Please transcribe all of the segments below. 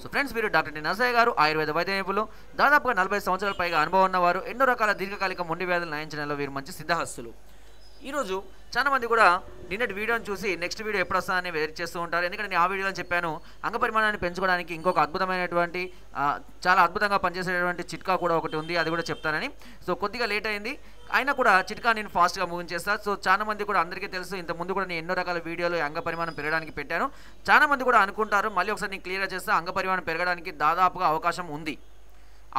So friends వీరు doctor D Narasayya గారు ఆయుర్వేద వైద్య నిపుణులు. దాదాపుగా నలభై సంవత్సరాల పైగా అనుభవం ఉన్నవారు. ఎన్నో రకాల దీర్ఘకాలిక మొండి వ్యాధులు నయించడంలో వీరు మంచి సిద్ధహస్తులు. ఈరోజు చాలా మంది కూడా నిన్నటి వీడియోని చూసి నెక్స్ట్ వీడియో ఎప్పుడు వస్తుందని వెయిట్ చేస్తూ ఉంటారు. ఎందుకంటే నేను ఆ వీడియోలో చెప్పాను అంగ పరిమాణాన్ని పెంచుకోవడానికి ఇంకొక అద్భుతమైనటువంటి చాలా అద్భుతంగా పనిచేసేటువంటి చిట్కా కూడా ఒకటి ఉంది అది కూడా చెప్తానని. సో కొద్దిగా లేట్ అయింది. అయినా కూడా చిట్కా నేను ఫాస్ట్గా ముగించేస్తాను సో చాలా మంది కూడా అందరికీ తెలుసు ఇంత ముందు కూడా నేను ఎన్నో రకాల వీడియోలు అంగ పరిమాణం పెరగడానికి పెట్టాను. చాలా మంది కూడా అనుకుంటారు మళ్ళీ ఒకసారి నేను క్లియర్గా చేస్తే అంగ పరిమాణం పెరగడానికి దాదాపుగా అవకాశం ఉంది.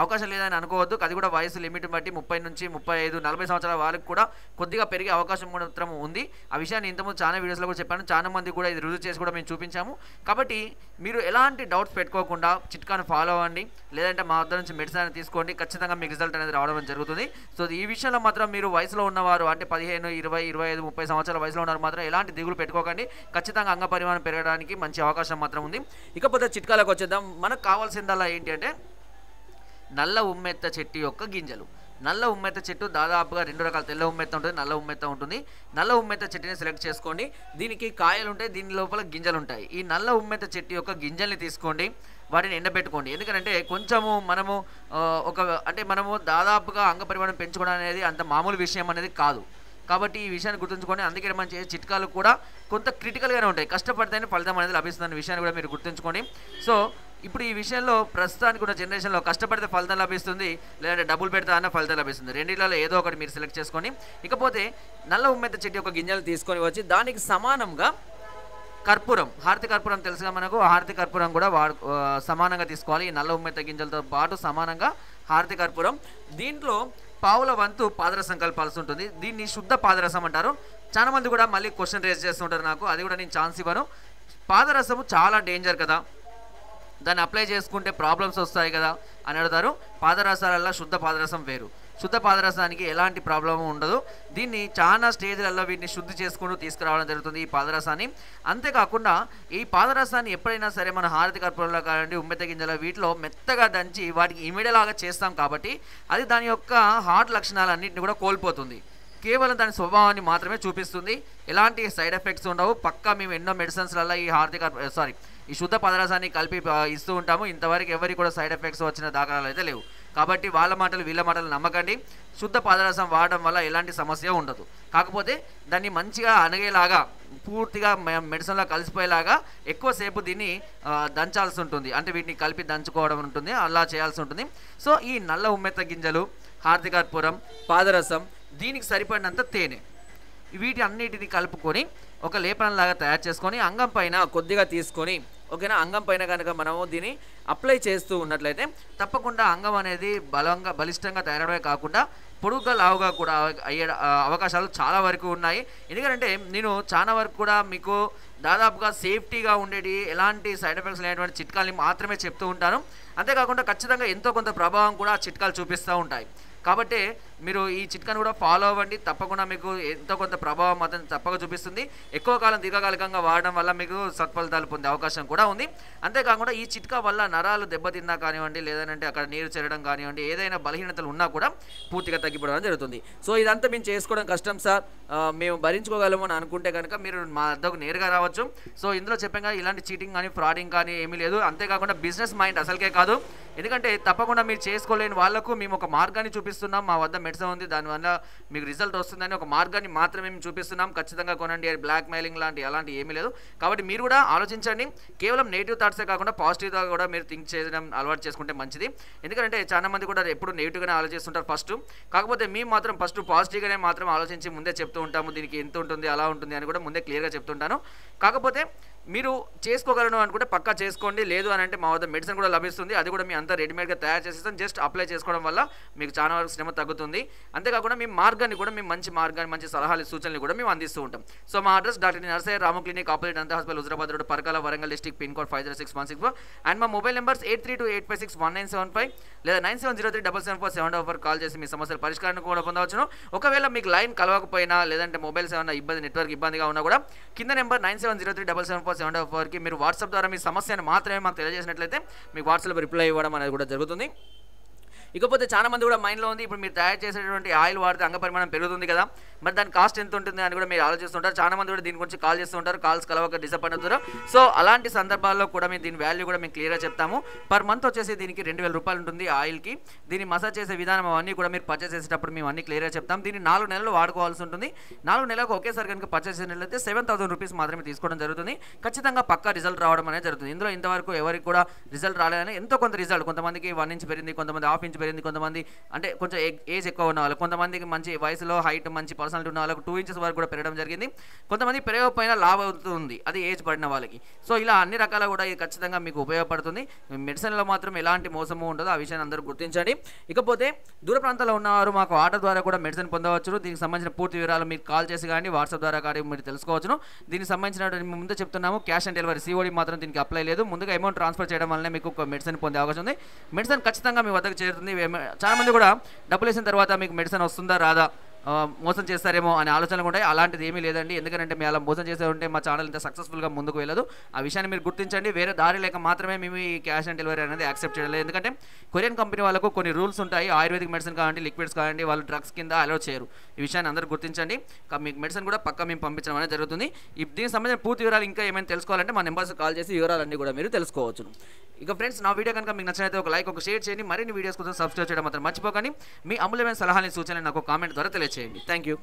అవకాశం లేదని అనుకోవద్దు. అది కూడా వయసు లిమిట్ బట్టి ముప్పై నుంచి ముప్పై ఐదు నలభై సంవత్సరాల వాళ్ళకి కూడా కొద్దిగా పెరిగే అవకాశం మాత్రం ఉంది. ఆ విషయాన్ని ఇంతకుముందు చాలా వీడియోస్లో కూడా చెప్పాను. చాలా మంది కూడా ఇది రుజువు చేసి కూడా మేము చూపించాము. కాబట్టి మీరు ఎలాంటి డౌట్స్ పెట్టుకోకుండా చిట్కాను ఫాలో అవ్వండి. లేదంటే మా వద్ద నుంచి మెడిసిన్ తీసుకోండి. ఖచ్చితంగా మీకు రిజల్ట్ అనేది రావడం జరుగుతుంది. సో ఈ విషయంలో మాత్రం మీరు వయసులో ఉన్నవారు అంటే పదిహేను ఇరవై ఇరవై ఐదు ముప్పై సంవత్సరాల వయసులో ఉన్నారు మాత్రం ఎలాంటి దిగులు పెట్టుకోకండి. ఖచ్చితంగా అంగ పరిమాణం పెరగడానికి మంచి అవకాశం మాత్రం ఉంది. ఇకపోతే చిట్కాలకు వచ్చేద్దాం. మనకు కావాల్సిందల్లా ఏంటి అంటే నల్ల ఉమ్మెత్త చెట్టు యొక్క గింజలు. నల్ల ఉమ్మెత్త చెట్టు దాదాపుగా రెండు రకాల తెల్ల ఉమ్మెత్త ఉంటుంది నల్ల ఉమ్మెత్త ఉంటుంది. నల్ల ఉమ్మెత్త చెట్టుని సెలెక్ట్ చేసుకోండి. దీనికి కాయలు ఉంటాయి దీని లోపల గింజలు ఉంటాయి. ఈ నల్ల ఉమ్మెత్త చెట్టు యొక్క గింజల్ని తీసుకోండి వాటిని ఎండబెట్టుకోండి. ఎందుకంటే కొంచెము మనము ఒక అంటే మనము దాదాపుగా అంగ పరిమాణం పెంచుకోవడం అనేది అంత మామూలు విషయం అనేది కాదు. కాబట్టి ఈ విషయాన్ని గుర్తుంచుకొని అందుకే మనం చేసే చిట్కాలు కూడా కొంత క్రిటికల్గానే ఉంటాయి. కష్టపడితేనే ఫలితం అనేది లభిస్తుందన్న విషయాన్ని కూడా మీరు గుర్తుంచుకోండి. సో ఇప్పుడు ఈ విషయంలో ప్రస్తుతానికి ఉన్న జనరేషన్లో కష్టపడితే ఫలితం లభిస్తుంది లేదంటే డబ్బులు పెడతా అన్న ఫలితం లభిస్తుంది. రెండిళ్ళలో ఏదో ఒకటి మీరు సెలెక్ట్ చేసుకొని ఇకపోతే నల్ల ఉమ్మెత్త చెట్టు యొక్క గింజలు తీసుకొని వచ్చి దానికి సమానంగా కర్పూరం హారతి కర్పూరం తెలుసుగా మనకు? హారతి కర్పూరం కూడా వాడు సమానంగా తీసుకోవాలి. ఈ నల్ల ఉమ్మెత్త గింజలతో పాటు సమానంగా హారతి కర్పూరం. దీంట్లో పావుల వంతు పాదరసం కలపాల్సి ఉంటుంది. దీన్ని శుద్ధ పాదరసం అంటారు. చాలా మంది కూడా మళ్ళీ క్వశ్చన్ రేజ్ చేస్తుంటారు నాకు. అది కూడా నేను ఛాన్స్ ఇవ్వను. పాదరసము చాలా డేంజర్ కదా. దాన్ని అప్లై చేసుకుంటే ప్రాబ్లమ్స్ వస్తాయి కదా అని అడుగుతారు. పాదరసాలల్లో శుద్ధ పాదరసం వేరు. శుద్ధ పాదరసానికి ఎలాంటి ప్రాబ్లము ఉండదు. దీన్ని చాలా స్టేజ్లలో వీటిని శుద్ధి చేసుకుంటూ తీసుకురావడం జరుగుతుంది ఈ పాదరసాన్ని. అంతేకాకుండా ఈ పాదరసాన్ని ఎప్పుడైనా సరే మన హారతి కర్పూరంలో కానివ్వండి ఉమ్మెత్త గింజల వీటిలో మెత్తగా దంచి వాటికి ఇమిడేలాగా చేస్తాం కాబట్టి అది దాని యొక్క హార్ట్ లక్షణాలన్నింటిని కూడా కోల్పోతుంది. కేవలం దాని స్వభావాన్ని మాత్రమే చూపిస్తుంది. ఎలాంటి సైడ్ ఎఫెక్ట్స్ ఉండవు. పక్కా మేము ఎన్నో మెడిసిన్స్లలో ఈ హార్దిక సారీ ఈ శుద్ధ పదరసాన్ని కలిపి ఇస్తూ ఉంటాము. ఇంతవరకు ఎవరికి కూడా సైడ్ ఎఫెక్ట్స్ వచ్చిన దాఖలాలు అయితే లేవు. కాబట్టి వాళ్ళ మాటలు వీళ్ళ మాటలు నమ్మకండి. శుద్ధ పాదరసం వాడడం వల్ల ఎలాంటి సమస్య ఉండదు. కాకపోతే దాన్ని మంచిగా అనగేలాగా పూర్తిగా మెడిసిన్లో కలిసిపోయేలాగా ఎక్కువసేపు దీన్ని దంచాల్సి ఉంటుంది. అంటే వీటిని కలిపి దంచుకోవడం ఉంటుంది. అలా చేయాల్సి ఉంటుంది. సో ఈ నల్ల ఉమ్మెత్త గింజలు హార్దికార్పురం పాదరసం దీనికి సరిపడినంత తేనె. వీటి అన్నిటిని కలుపుకొని ఒక లేపనంలాగా తయారు చేసుకొని అంగం పైన కొద్దిగా తీసుకొని ఓకేనా? అంగం పైన కనుక మనము దీన్ని అప్లై చేస్తూ ఉన్నట్లయితే తప్పకుండా అంగం అనేది బలంగా బలిష్టంగా తయారడమే కాకుండా పొడుగ్గా లావుగా కూడా అయ్యే అవకాశాలు చాలా వరకు ఉన్నాయి. ఎందుకంటే నేను చాలా వరకు కూడా మీకు దాదాపుగా సేఫ్టీగా ఉండేటి ఎలాంటి సైడ్ ఎఫెక్ట్స్ లేనటువంటి చిట్కాలని మాత్రమే చెప్తూ ఉంటాను. అంతేకాకుండా ఖచ్చితంగా ఎంతో కొంత ప్రభావం కూడా ఆ చిట్కాలు చూపిస్తూ ఉంటాయి. కాబట్టి మీరు ఈ చిట్కాను కూడా ఫాలో అవ్వండి. తప్పకుండా మీకు ఎంతో కొంత ప్రభావం అతను తప్పక చూపిస్తుంది. ఎక్కువ కాలం దీర్ఘకాలికంగా వాడడం వల్ల మీకు సత్ఫలితాలు పొందే అవకాశం కూడా ఉంది. అంతేకాకుండా ఈ చిట్కా వల్ల నరాలు దెబ్బతిన్నా కానివ్వండి లేదంటే అక్కడ నీరు చేరడం కానివ్వండి ఏదైనా బలహీనతలు ఉన్నా కూడా పూర్తిగా తగ్గిపోవడం జరుగుతుంది. సో ఇదంతా మేము చేసుకోవడం కష్టం సార్. మేము భరించుకోగలము అని అనుకుంటే కనుక మీరు మా వద్దకు నేరుగా రావచ్చు. సో ఇందులో చెప్పాం కదా ఇలాంటి చీటింగ్ కానీ ఫ్రాడింగ్ కానీ ఏమీ లేదు. అంతేకాకుండా బిజినెస్ మైండ్ అసలుకే కాదు. ఎందుకంటే తప్పకుండా మీరు చేసుకోలేని వాళ్ళకు మేము ఒక మార్గాన్ని చూపిస్తున్నాం. మా వద్ద మెడిసిన్ ఉంది. దానివల్ల మీకు రిజల్ట్ వస్తుందని ఒక మార్గాన్ని మాత్రమే మేము చూపిస్తున్నాం. ఖచ్చితంగా కొనండి. బ్లాక్ మెయిలింగ్ లాంటి అలాంటి ఏమీ లేదు. కాబట్టి మీరు కూడా ఆలోచించండి. కేవలం నెగిటివ్ థాట్సే కాకుండా పాజిటివ్గా కూడా మీరు థింక్ చేయడం అలవాటు చేసుకుంటే మంచిది. ఎందుకంటే చాలా మంది కూడా ఎప్పుడు నెగిటివ్గానే ఆలోచిస్తుంటారు ఫస్ట్. కాకపోతే మేము మాత్రం ఫస్ట్ పాజిటివ్గానే మాత్రం ఆలోచించి ముందే చెప్తూ ఉంటాము. దీనికి ఎంత ఉంటుంది అలా ఉంటుంది అని కూడా ముందే క్లియర్గా చెప్తుంటాను కాకపోతే మీరు చేసుకోగలను అనుకుంటే పక్కా చేసుకోండి. లేదు అని అంటే మా వద్ద మెడిసిన్ కూడా లభిస్తుంది. అది కూడా మీ అంతా రెడీమేడ్గా తయారు చేసేస్తాం. జస్ట్ అప్లై చేసుకోవడం వల్ల మీకు చాలా వరకు శ్రమ తగ్గుతుంది. అంతేకాకుండా మీ మార్గాన్ని కూడా మేము మంచి మార్గాన్ని మంచి సలహాలు సూచనలు కూడా మేము అందిస్తూ ఉంటాం. సో మా address doctor Narsayya Ramu clinic opposite అంత hospital Huzurabad road Parakala Warangal district pin code five zero six one six four and మా mobile numbers eight three two eight five six one nine seven five లేదా nine seven zero three double seven four seven four call చేసి మీ సమస్యల పరిష్కారాన్ని కూడా పొందవచ్చును. ఒకవేళ మీకు లైన్ కలవకపోయినా లేదంటే మొబైల్స్ ఏమైనా ఇబ్బంది నెట్వర్క్ ఇబ్బందిగా ఉన్నా కూడా కింద number nine seven zero three double seven four seven ఫోర్కి మీరు వాట్సాప్ ద్వారా మీ సమస్యను మాత్రమే మాకు తెలియజేసినట్లయితే మీకు వాట్సాప్లో రిప్లై ఇవ్వడం అనేది కూడా జరుగుతుంది. ఇకపోతే చాలా మంది కూడా మైండ్లో ఉంది. ఇప్పుడు మీరు తయారు చేసేటువంటి ఆయిల్ వాడితే అంగ పరిమాణం పెరుగుతుంది కదా. మరి దాని కాస్ట్ ఎంత ఉంటుంది అని కూడా మీరు ఆలోచిస్తుంటారు చాలా మంది కూడా దీని గురించి కాల్ చేస్తుంటారు కాల్స్ కలవక డిసప్పాయింట్ అవుతారు. సో అలాంటి సందర్భాల్లో కూడా మేము దీని వాల్యూ కూడా మేము క్లియర్గా చెప్తాము. పర్ మంత్ వచ్చేసి దీనికి రెండు వేల రూపాయలు ఉంటుంది ఆయిల్కి దీన్ని మసాజ్ చేసే విధానం అవన్నీ కూడా మీరు పర్చేస్ చేసేటప్పుడు మేము అన్ని క్లియర్గా చెప్తాం. దీన్ని నాలుగు నెలలు వాడుకోవాల్సి ఉంటుంది. నాలుగు నెలలకు ఒకేసారి కనుక పర్చేస్ చేసినట్లయితే సెవెన్ థౌసండ్ రూపీస్ మాత్రమే తీసుకోవడం జరుగుతుంది. ఖచ్చితంగా పక్కా రిజల్ట్ రావడం అనేది జరుగుతుంది. ఇందులో ఇంతవరకు ఎవరికి కూడా రిజల్ట్ రాలేదని ఎంతో కొంత రిజల్ట్ కొంతమందికి వన్ ఇంచ్ పెరిగింది కొంతమంది హాఫ్ ఇంచ్ పెరిగింది కొంతమంది అంటే కొంచెం ఏజ్ ఎక్కువ ఉన్న వాళ్ళు కొంతమందికి మంచి వయసులో హైట్ మంచి పర్సనాలిటీ ఉన్న వాళ్ళకు టూ ఇంచెస్ వరకు కూడా పెరగడం జరిగింది. కొంతమంది పెరగకపోయినా లాభ అవుతుంది అది ఏజ్ పడిన వాళ్ళకి. సో ఇలా అన్ని రకాల కూడా ఇది ఖచ్చితంగా మీకు ఉపయోగపడుతుంది. మెడిసిన్లో మాత్రం ఎలాంటి మోసము ఉండదు ఆ విషయాన్ని అందరూ గుర్తించండి. ఇకపోతే దూర ప్రాంతాల్లో ఉన్నవారు మాకు ఆర్డర్ ద్వారా కూడా మెడిసిన్ పొందవచ్చు దీనికి సంబంధించిన పూర్తి వివరాలు మీరు కాల్ చేసి కానీ వాట్సాప్ ద్వారా కానీ మీరు తెలుసుకోవచ్చును. దీనికి సంబంధించిన ముందు చెప్తున్నాము క్యాష్ ఆన్ డెలివరీ సిఓడి మాత్రం దీనికి అప్లై లేదు. ముందుగా అమౌంట్ ట్రాన్స్ఫర్ చేయడం వల్లనే మీకు మెడిసిన్ పొందే అవకాశం ఉంది. మెడిసిన్ ఖచ్చితంగా మీ వద్దకు చేరుతుంది. చాలామంది కూడా డబ్బులు వేసిన తర్వాత మీకు మెడిసిన్ వస్తుందా రాదా? మోసం చేస్తారేమో అనే ఆలోచనలు ఉంటాయి. అలాంటిది ఏమీ లేదండి. ఎందుకంటే మీ అలా మోసం చేసే ఉంటే మా ఛానల్ ఇంత సక్సెస్ఫుల్గా ముందుకు వెళ్ళదు. ఆ విషయాన్ని మీరు గుర్తించండి. వేరే దారి లేక మాత్రమే మేము ఈ క్యాష్ ఆన్ డెలివరీ అనేది యాక్సెప్ట్ చేయలేదు ఎందుకంటే కొరియన్ కంపెనీ వాళ్ళకు కొన్ని రూల్స్ ఉంటాయి. ఆయుర్వేదిక్ మెడిసిన్ కావండి లిక్విడ్స్ కావండి వాళ్ళు డ్రగ్స్ కింద అలో చేయరు. ఈ విషయాన్ని అందరూ గుర్తించండి. మీకు మెడిసిన్ కూడా పక్కా మేము పంపించడం అనేది జరుగుతుంది. ఈ- దీనికి సంబంధించిన పూర్తి వివరాలు ఇంకా ఏమైనా తెలుసుకోవాలంటే మా నెంబర్స్ కాల్ చేసి వివరాలన్నీ కూడా మీరు తెలుసుకోవచ్చు. ఇక ఫ్రెండ్స్ నా వీడియో కనుక మీకు నచ్చినైతే ఒక లైక్ ఒక షేర్ చేయండి. మరిన్ని వీడియోస్ కోసం సబ్స్క్రైబ్ చేయడం మాత్రం మర్చిపోకండి. మీ అమూల్యమైన సలహాని సూచనలు నాకు కామెంట్ ద్వారా తెలియజేయండి. বেঁচে থ্যাংক ইউ